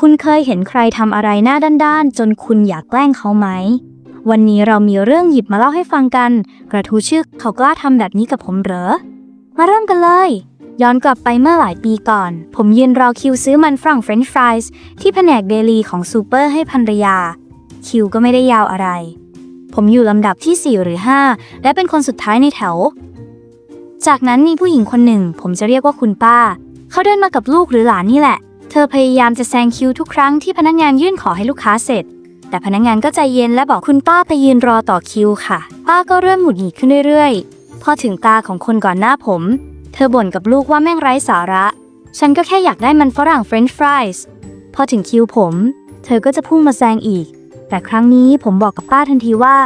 คุณเคยเห็นใครทำอะไรหน้าด้านๆ จนคุณอยากแกล้งเขาไหม วันนี้เรามีเรื่องหยิบมาเล่าให้ฟังกัน กระทู้ชื่อเขากล้าทำแบบนี้กับผมเหรอ มาเริ่มกันเลย ย้อนกลับไปเมื่อหลายปีก่อน ผมยืนรอคิวซื้อมันฝรั่งเฟรนช์ฟรายส์ที่แผนกเดลีของซูเปอร์ให้ภรรยา คิวก็ไม่ได้ยาวอะไร ผมอยู่ลำดับที่ 4 หรือ 5 และเป็นคนสุดท้ายในแถว จากนั้นมีผู้หญิงคนหนึ่ง ผมจะเรียกว่าคุณป้า เขาเดินมากับลูกหรือหลานนี่แหละ เธอพยายามจะแซงคิวทุกครั้งที่พนักงานยื่นขอให้ลูกค้าเสร็จ แต่พนักงานก็ใจเย็นและบอกคุณป้าไปยืนรอต่อคิวค่ะ ป้าก็เริ่มหงุดหงิดขึ้นเรื่อยๆ พอถึงตาของคนก่อนหน้าผม เธอบ่นกับลูกว่าแม่งไร้สาระ ฉันก็แค่อยากได้มันฝรั่งเฟรนช์ฟรายส์พอถึงคิวผม เธอก็จะพุ่งมาแซงอีก แต่ครั้งนี้ผมบอกกับป้าทันทีว่า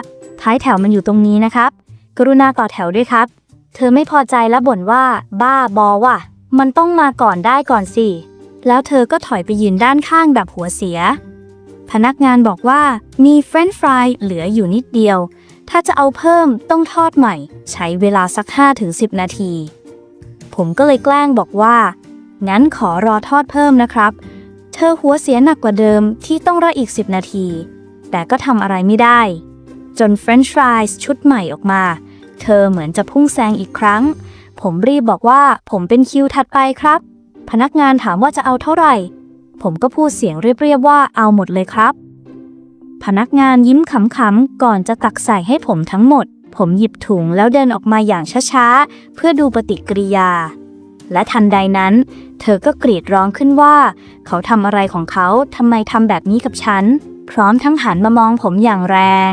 ท้ายแถวมันอยู่ตรงนี้นะครับ กรุณาต่อแถวด้วยครับ เธอไม่พอใจและบ่นว่า บ้าบอว่ะ มันต้องมาก่อนได้ก่อนสิ แล้วเธอก็ถอยไปยืนด้านข้างแบบหัวเสีย พนักงานบอกว่ามีเฟรนช์ฟรายเหลืออยู่นิดเดียว ถ้าจะเอาเพิ่มต้องทอดใหม่ ใช้เวลาสัก 5-10 นาที ผมก็เลยแกล้งบอกว่า งั้นขอรอทอดเพิ่มนะครับ เธอหัวเสียหนักกว่าเดิมที่ต้องรออีก 10 นาที แต่ก็ทำอะไรไม่ได้ จนเฟรนช์ฟรายส์ชุดใหม่ออกมา เธอเหมือนจะพุ่งแซงอีกครั้ง ผมรีบบอกว่าผมเป็นคิวถัดไปครับ พนักงานถามว่าจะเอาเท่าไหร่ ผมก็พูดเสียงเรียบๆว่าเอาหมดเลยครับ พนักงานยิ้มขำๆก่อนจะตักใส่ให้ผมทั้งหมด ผมหยิบถุงแล้วเดินออกมาอย่างช้าๆ เพื่อดูปฏิกิริยา และทันใดนั้น เธอก็กรีดร้องขึ้นว่า เขาทำอะไรของเขาทำไมทำแบบนี้กับฉัน พร้อมทั้งหันมามองผมอย่างแรง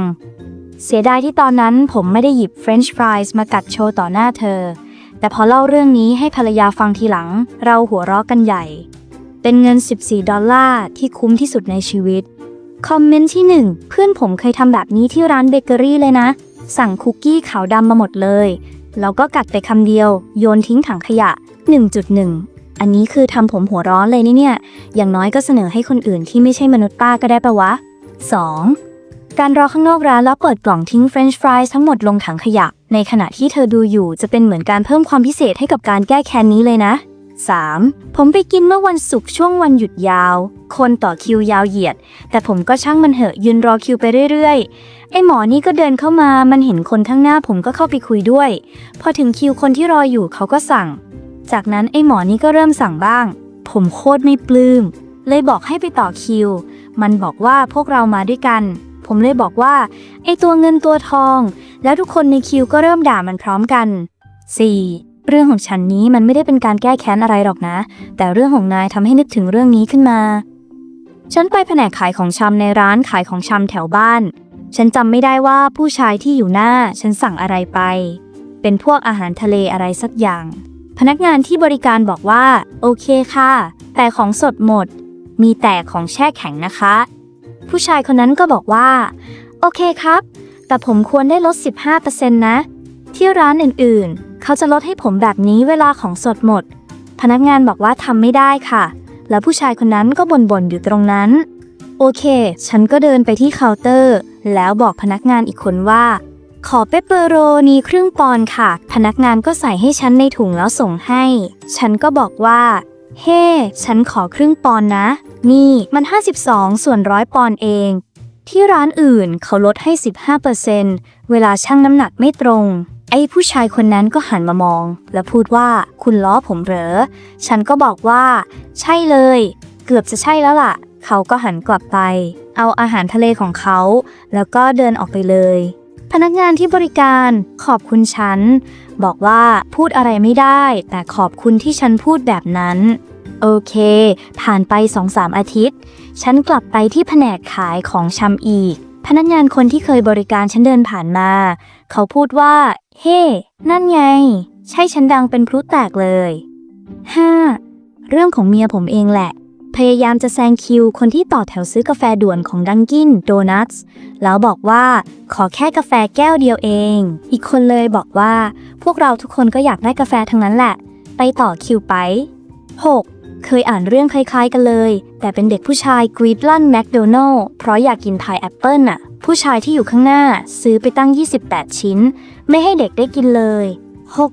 เสียดายที่ตอนนั้นผมไม่ได้หยิบเฟรนช์ฟรายส์มากัดโชว์ต่อหน้าเธอ แต่พอเล่าเรื่องนี้ให้ภรรยาฟังทีหลัง เราหัวเราะกันใหญ่ เป็นเงิน 14 ดอลลาร์ที่คุ้มที่สุดในชีวิต คอมเมนต์ที่ 1 เพื่อนผมเคยทำแบบนี้ที่ร้านเบเกอรี่เลยนะ สั่งคุกกี้ขาวดำมาหมดเลย แล้วก็กัดไปคำเดียว โยนทิ้งถังขยะ 1.1 อันนี้คือทำผมหัวร้อนเลยนี่เนี่ย อย่างน้อยก็เสนอให้คนอื่นที่ไม่ใช่มนุษย์ป้าก็ได้ปะวะ 2. การรอข้างนอกร้านแล้วเปิดกล่องทิ้งเฟรนช์ฟรายทั้งหมดลงถังขยะ ในขณะที่เธอดูอยู่จะเป็นเหมือนการเพิ่มความพิเศษให้กับการแก้แค้นนี้เลยนะ 3. ผมไปกินเมื่อวันศุกร์ช่วงวันหยุดยาว คนต่อคิวยาวเหยียด แต่ผมก็ช่างมันเหอะยืนรอคิวไปเรื่อยๆ ไอ้หมอนี่ก็เดินเข้ามา มันเห็นคนข้างหน้าผมก็เข้าไปคุยด้วย พอถึงคิวคนที่รออยู่เขาก็สั่ง จากนั้นไอ้หมอนี่ก็เริ่มสั่งบ้าง ผมโคตรไม่ปลื้ม เลยบอกให้ไปต่อคิว มันบอกว่าพวกเรามาด้วยกัน ผมเลยบอกว่า ไอตัวเงินตัวทอง แล้วทุกคนในคิวก็เริ่มด่ามันพร้อมกัน 4. เรื่องของฉันนี้มันไม่ได้เป็นการแก้แค้นอะไรหรอกนะ แต่เรื่องของนายทำให้นึกถึงเรื่องนี้ขึ้นมา ฉันไปแผนกขายของชำในร้านขายของชำแถวบ้าน ฉันจำไม่ได้ว่าผู้ชายที่อยู่หน้า ฉันสั่งอะไรไป เป็นพวกอาหารทะเลอะไรสักอย่าง พนักงานที่บริการบอกว่า โอเคค่ะ แต่ของสดหมด มีแต่ของแช่แข็งนะคะ ผู้ชายคนนั้นก็บอกว่า โอเคครับ แต่ผมควรได้ลด 15%นะ ที่ร้านอื่นๆ เขาจะลดให้ผมแบบนี้เวลาของสดหมด พนักงานบอกว่าทำไม่ได้ค่ะ แล้วผู้ชายคนนั้นก็บ่นๆอยู่ตรงนั้น โอเค ฉันก็เดินไปที่เคาน์เตอร์ แล้วบอกพนักงานอีกคนว่า ขอเปปเปอโรนีครึ่งปอนค่ะ พนักงานก็ใส่ให้ฉันในถุงแล้วส่งให้ ฉันก็บอกว่า เฮ้ฉันขอครึ่งปอนนะ นี่มัน 52 ส่วนร้อยปอนเอง ที่ร้านอื่นเขาลดให้ 15%เเวลาชั่งน้ำหนักไม่ตรง ไอ้ผู้ชายคนนั้นก็หันมามอง แล้วพูดว่าคุณล้อผมเหรอ ฉันก็บอกว่า ใช่เลย เกือบจะใช่แล้วล่ะ เขาก็หันกลับไป เอาอาหารทะเลของเขา แล้วก็เดินออกไปเลย พนักงานที่บริการขอบคุณฉัน บอกว่าพูดอะไรไม่ได้ แต่ขอบคุณที่ฉันพูดแบบนั้น โอเค ผ่านไป2-3อาทิตย์ ฉันกลับไปที่แผนกขายของชำอีก พนักงานคนที่เคยบริการฉันเดินผ่านมา เขาพูดว่า เฮ้นั่นไง ใช่ฉันดังเป็นพลุแตกเลย 5. เรื่องของเมียผมเองแหละ พยายามจะแซงคิวคนที่ต่อแถวซื้อกาแฟด่วนของดังกินโดนัทส์แล้วบอกว่าขอแค่กาแฟแก้วเดียวเอง อีกคนเลยบอกว่า พวกเราทุกคนก็อยากได้กาแฟทั้งนั้นแหละ ไปต่อคิวไป 6. เคยอ่านเรื่องคล้ายๆกันเลย แต่เป็นเด็กผู้ชายกรีดลั่นแมคโดนัลล์เพราะอยากกินพายแอปเปิลน่ะ ผู้ชายที่อยู่ข้างหน้าซื้อไปตั้ง 28 ชิ้น ไม่ให้เด็กได้กินเลย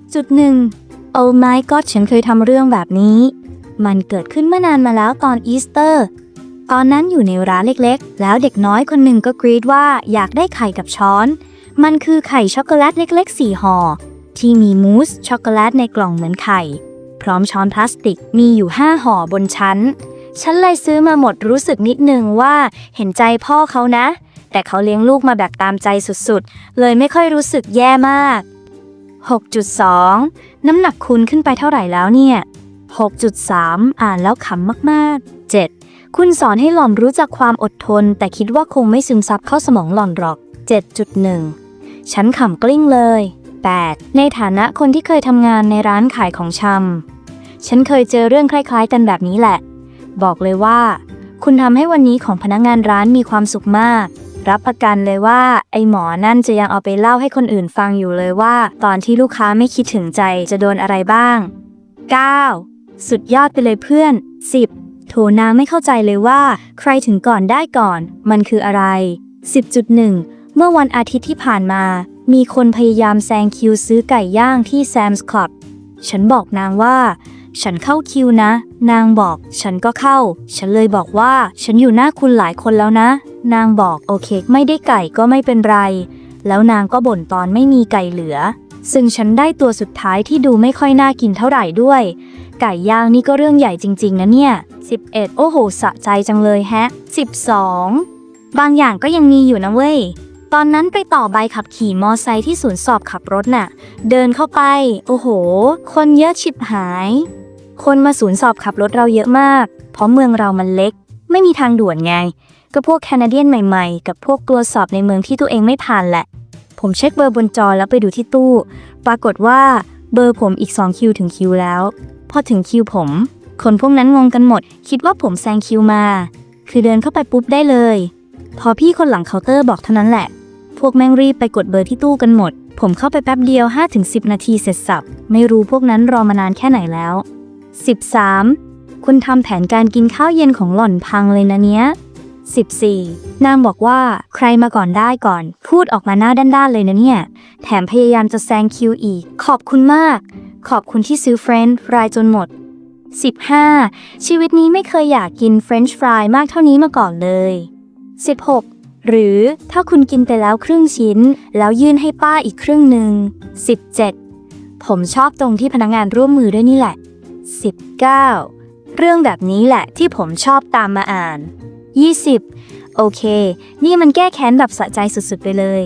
6.1 Oh my god ฉันเคยทำเรื่องแบบนี้ มันเกิดขึ้นเมื่อนานมาแล้วตอนอีสเตอร์ ตอนนั้นอยู่ในร้านเล็กๆ แล้วเด็กน้อยคนหนึ่งก็กรีดว่าอยากได้ไข่กับช้อน มันคือไข่ช็อกโกแลตเล็กๆสี่ห่อที่มีมูสช็อกโกแลตในกล่องเหมือนไข่ พร้อมช้อนพลาสติกมีอยู่ห้าห่อบนชั้น ฉันเลยซื้อมาหมดรู้สึกนิดนึงว่าเห็นใจพ่อเขานะ แต่เขาเลี้ยงลูกมาแบบตามใจสุดๆ เลยไม่ค่อยรู้สึกแย่มาก 6.2 น้ำหนักคุณขึ้นไปเท่าไหร่แล้วเนี่ย 6.3 อ่านแล้วขำมากๆ 7. คุณสอนให้หล่อนรู้จักความอดทน แต่คิดว่าคงไม่ซึมซับเข้าสมองหล่อนหรอก 7.1 ฉันขำกลิ้งเลย 8. ในฐานะคนที่เคยทำงานในร้านขายของชำฉันเคยเจอเรื่องคล้าย ๆ กันแบบนี้แหละ บอกเลยว่า คุณทำให้วันนี้ของพนักงานร้านมีความสุขมาก รับประกันเลยว่า ไอหมอนั่นจะยังเอาไปเล่าให้คนอื่นฟังอยู่เลยว่า ตอนที่ลูกค้าไม่คิดถึงใจจะโดนอะไรบ้าง 9. สุดยอดไปเลยเพื่อน 10. โถนางไม่เข้าใจเลยว่า ใครถึงก่อนได้ก่อน มันคืออะไร 10.1 เมื่อวันอาทิตย์ที่ผ่านมา มีคนพยายามแซงคิวซื้อไก่ย่างที่ Sam's Club ฉันบอกนางว่า ฉันเข้าคิวนะ นางบอก ฉันก็เข้า ฉันเลยบอกว่า ฉันอยู่หน้าคุณหลายคนแล้วนะ นางบอกโอเค ไม่ได้ไก่ก็ไม่เป็นไร แล้วนางก็บ่นตอนไม่มีไก่เหลือ ซึ่งฉันได้ตัวสุดท้ายที่ดูไม่ค่อยน่ากินเท่าไหร่ด้วย ไก่ย่างนี่ก็เรื่องใหญ่จริง ๆ นะเนี่ย 11 โอ้โห สะใจจังเลยแฮะ 12 บางอย่างก็ยังมีอยู่นะเว้ย ตอนนั้นไปต่อใบขับขี่มอไซค์ที่ศูนย์สอบขับรถน่ะ เดินเข้าไป โอ้โห คนเยอะฉิบหาย คนมาศูนย์สอบขับรถเราเยอะมาก เพราะเมืองเรามันเล็ก ไม่มีทางด่วนไง ก็พวกแคนาเดียนใหม่ ๆ กับพวกตัวสอบในเมืองที่ตัวเองไม่ผ่านแหละ ผมเช็คเบอร์บนจอแล้วไปดูที่ตู้ ปรากฏว่าเบอร์ผมอีก 2 คิวถึงคิวแล้ว พอถึงคิวผม คนพวกนั้นงงกันหมด คิดว่าผมแซงคิวมา คือเดินเข้าไปปุ๊บได้เลย พอพี่คนหลังเคาน์เตอร์บอกเท่านั้นแหละ พวกแม่งรีบไปกดเบอร์ที่ตู้กันหมด ผมเข้าไปแป๊บเดียว 5-10 นาทีเสร็จสับ ไม่รู้พวกนั้นรอมานานแค่ไหนแล้ว 13. คุณทำแผนการกินข้าวเย็นของหล่อนพังเลยนะเนี้ย 14. นางบอกว่าใครมาก่อนได้ก่อน พูดออกมาหน้าด้านๆเลยนะเนี่ย แถมพยายามจะแซงคิวอีก ขอบคุณมาก ขอบคุณที่ซื้อเฟรนช์ฟรายจนหมด 15. ชีวิตนี้ไม่เคยอยากกินเฟรนช์ฟรายมากเท่านี้มาก่อนเลย 16. หรือถ้าคุณกินไปแล้วครึ่งชิ้น แล้วยื่นให้ป้าอีกครึ่งหนึ่ง 17. ผมชอบตรงที่พนักงานร่วมมือด้วยนี่แหละ 19. เรื่องแบบนี้แหละที่ผมชอบตามมาอ่าน 20. โอเค นี่มันแก้แค้นแบบสะใจสุดๆไปเลย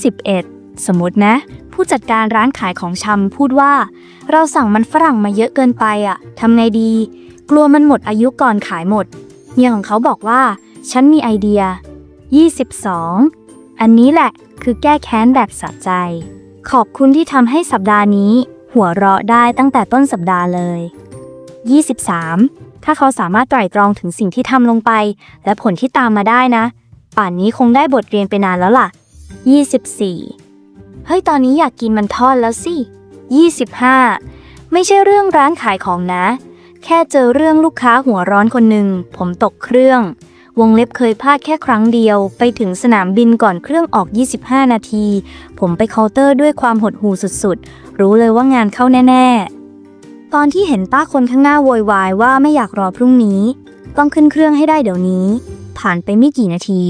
21. สมมตินะ ผู้จัดการร้านขายของชำพูดว่า เราสั่งมันฝรั่งมาเยอะเกินไปอะทำไงดี กลัวมันหมดอายุก่อนขายหมด เมียของเขาบอกว่า ฉันมีไอเดีย 22. อันนี้แหละคือแก้แค้นแบบสะใจ ขอบคุณที่ทำให้สัปดาห์นี้ หัวเราะได้ตั้งแต่ต้นสัปดาห์เลย 23. ถ้าเขาสามารถไตร่ตรองถึงสิ่งที่ทำลงไป และผลที่ตามมาได้นะ ป่านนี้คงได้บทเรียนไปนานแล้วล่ะ 24. เฮ้ยตอนนี้อยากกินมันทอดแล้วสิ 25. ไม่ใช่เรื่องร้านขายของนะ แค่เจอเรื่องลูกค้าหัวร้อนคนหนึ่งผมตกเครื่อง วงเล็บเคยพลาดแค่ครั้งเดียว ไปถึงสนามบินก่อนเครื่องออก 25 นาที ผมไปเคาน์เตอร์ด้วยความหดหู่สุดๆ รู้เลยว่างานเข้าแน่ ๆ ตอนที่เห็นป้าคนข้างหน้าโวยวายว่าไม่อยากรอพรุ่งนี้ ต้องขึ้นเครื่องให้ได้เดี๋ยวนี้ ผ่านไปไม่กี่นาที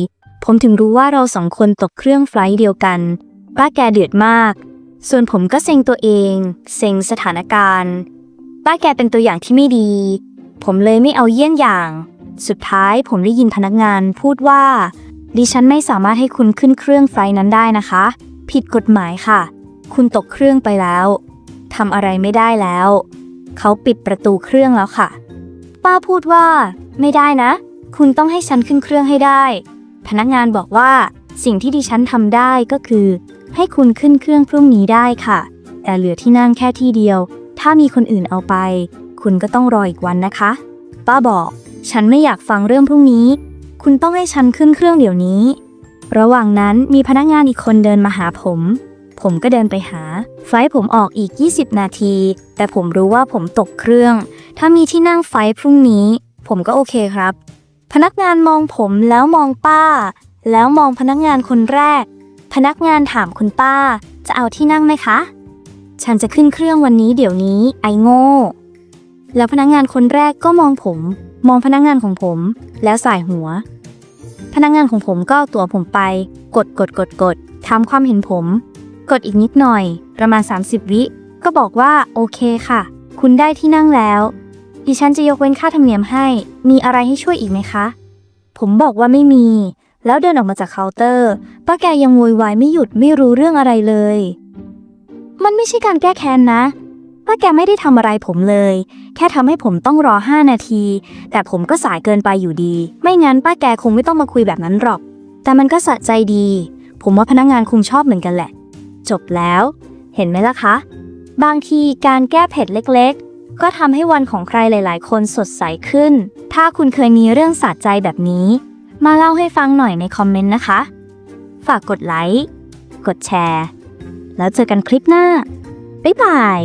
ผมถึงรู้ว่าเราสองคนตกเครื่องไฟล์เดียวกันป้าแกเดือดมาก ส่วนผมก็เซ็งตัวเอง เซ็งสถานการณ์ ป้าแกเป็นตัวอย่างที่ไม่ดี ผมเลยไม่เอาเยี่ยงอย่าง สุดท้ายผมได้ยินพนักงานพูดว่า ดิฉันไม่สามารถให้คุณขึ้นเครื่องไฟล์นั้นได้นะคะ ผิดกฎหมายค่ะ คุณตกเครื่องไปแล้วทำอะไรไม่ได้แล้ว เขาปิดประตูเครื่องแล้วค่ะ ป้าพูดว่า ไม่ได้นะ คุณต้องให้ฉันขึ้นเครื่องให้ได้ พนักงานบอกว่า สิ่งที่ดิฉันทำได้ก็คือ ให้คุณขึ้นเครื่องพรุ่งนี้ได้ค่ะ แต่เหลือที่นั่งแค่ที่เดียว ถ้ามีคนอื่นเอาไป คุณก็ต้องรออีกวันนะคะ ป้าบอก ฉันไม่อยากฟังเรื่องพรุ่งนี้ คุณต้องให้ฉันขึ้นเครื่องเดี๋ยวนี้ ระหว่างนั้นมีพนักงานอีกคนเดินมาหาผม ผมก็เดินไปหา ไฟผมออกอีก 20 นาที แต่ผมรู้ว่าผมตกเครื่อง ถ้ามีที่นั่งไฟพรุ่งนี้ ผมก็โอเคครับ พนักงานมองผมแล้วมองป้า แล้วมองพนักงานคนแรก พนักงานถามคุณป้า จะเอาที่นั่งไหมคะ ฉันจะขึ้นเครื่องวันนี้เดี๋ยวนี้ไอโง่ แล้วพนักงานคนแรกก็มองผม มองพนักงานของผม แล้วสายหัว พนักงานของผมก็เอาตัวผมไป กดกดกดกดถามความเห็นผม กดอีกนิดหน่อย ประมาณ 30 วิ ก็บอกว่าโอเคค่ะ คุณได้ที่นั่งแล้ว ดิฉันจะยกเว้นค่าธรรมเนียมให้ มีอะไรให้ช่วยอีกไหมคะ ผมบอกว่าไม่มี แล้วเดินออกมาจากเคาน์เตอร์ ป้าแกยังโวยวายไม่หยุดไม่รู้เรื่องอะไรเลย มันไม่ใช่การแก้แค้นนะป้าแกไม่ได้ทำอะไรผมเลย แค่ทำให้ผมต้องรอ 5 นาที แต่ผมก็สายเกินไปอยู่ดี ไม่งั้นป้าแกคงไม่ต้องมาคุยแบบนั้นหรอก แต่มันก็สะใจดี ผมว่าพนักงานคงชอบเหมือนกันแหละ จบแล้ว เห็นไหมล่ะคะ บางทีการแก้เผ็ดเล็กๆ ก็ทำให้วันของใครหลาย ๆ คนสดใสขึ้น ถ้าคุณเคยมีเรื่องสะใจแบบนี้ มาเล่าให้ฟังหน่อยในคอมเมนต์นะคะ ฝากกดไลค์ กดแชร์ แล้วเจอกันคลิปหน้า บ๊ายบาย